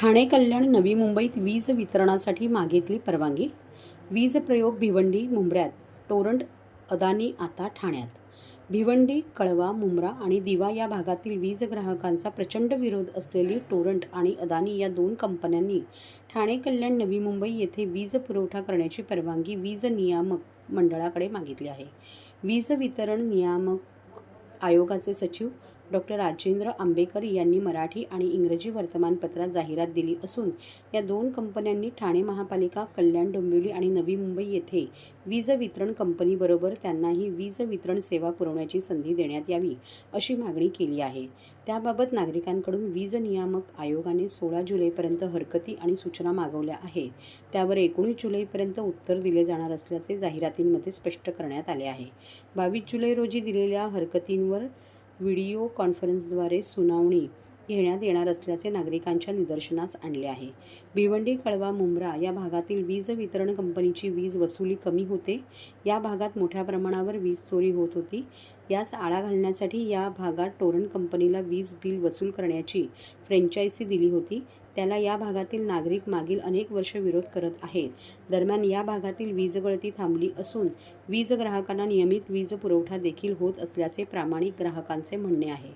ठाणे कल्याण नवी मुंबईत वीज वितरणासाठी मागितली परवानगी. वीज प्रयोग भिवंडी मुंबऱ्यात टोरंट अदानी आता ठाण्यात. भिवंडी कळवा मुंब्रा आणि दिवा या भागातील वीज ग्राहकांचा प्रचंड विरोध असलेली टोरंट आणि अदानी या दोन कंपन्यांनी ठाणे कल्याण नवी मुंबई येथे वीज पुरवठा करण्याची परवानगी वीज नियामक मंडळाकडे मागितली आहे. वीज वितरण नियामक आयोगाचे सचिव डॉक्टर राजेंद्र आंबेकर यांनी मराठी आणि इंग्रजी वर्तमानपत्रात जाहिरात दिली असून या दोन कंपन्यांनी ठाणे महापालिका कल्याण डोंबिवली आणि नवी मुंबई येथे वीज वितरण कंपनीबरोबर त्यांनाही वीज वितरण सेवा पुरवण्याची संधी देण्यात यावी अशी मागणी केली आहे. त्याबाबत नागरिकांकडून वीज नियामक आयोगाने सोळा जुलैपर्यंत हरकती आणि सूचना मागवल्या आहेत. त्यावर एकोणीस जुलैपर्यंत उत्तर दिले जाणार असल्याचे जाहिरातींमध्ये स्पष्ट करण्यात आले आहे. बावीस जुलै रोजी दिलेल्या हरकतींवर व्हिडिओ कॉन्फरन्सद्वारे सुनावणी घेण्यात येणार असल्याचे नागरिकांच्या निदर्शनास आणले आहे. भिवंडी कळवा मुंब्रा या भागातील वीज वितरण कंपनीची वीज वसुली कमी होते. या भागात मोठ्या प्रमाणावर वीज चोरी होत होती. यास आळा घालण्यासाठी या भागात टोरंट कंपनीला वीज बिल वसूल करण्याची फ्रँचायसी दिली होती. त्याला या भागातील नागरिक मागील अनेक वर्ष विरोध करत आहेत. दरम्यान या भागातील वीज गळती थांबली असून वीज ग्राहकांना नियमित वीज पुरवठा देखील होत असल्याचे प्रामाणिक ग्राहकांचे म्हणणे आहे.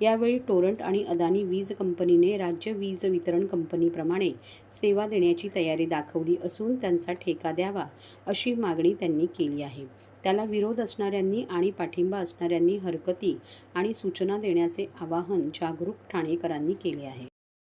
यावेळी टोरंट आणि अदानी वीज कंपनीने राज्य वीज वितरण कंपनीप्रमाणे सेवा देण्याची तयारी दाखवली असून त्यांचा ठेका द्यावा अशी मागणी त्यांनी केली आहे. त्याला विरोध असणाऱ्यांनी आणि पाठिंबा असणाऱ्यांनी हरकती आणि सूचना देण्याचे आवाहन जागरूक ठाणेकरांनी केले आहे.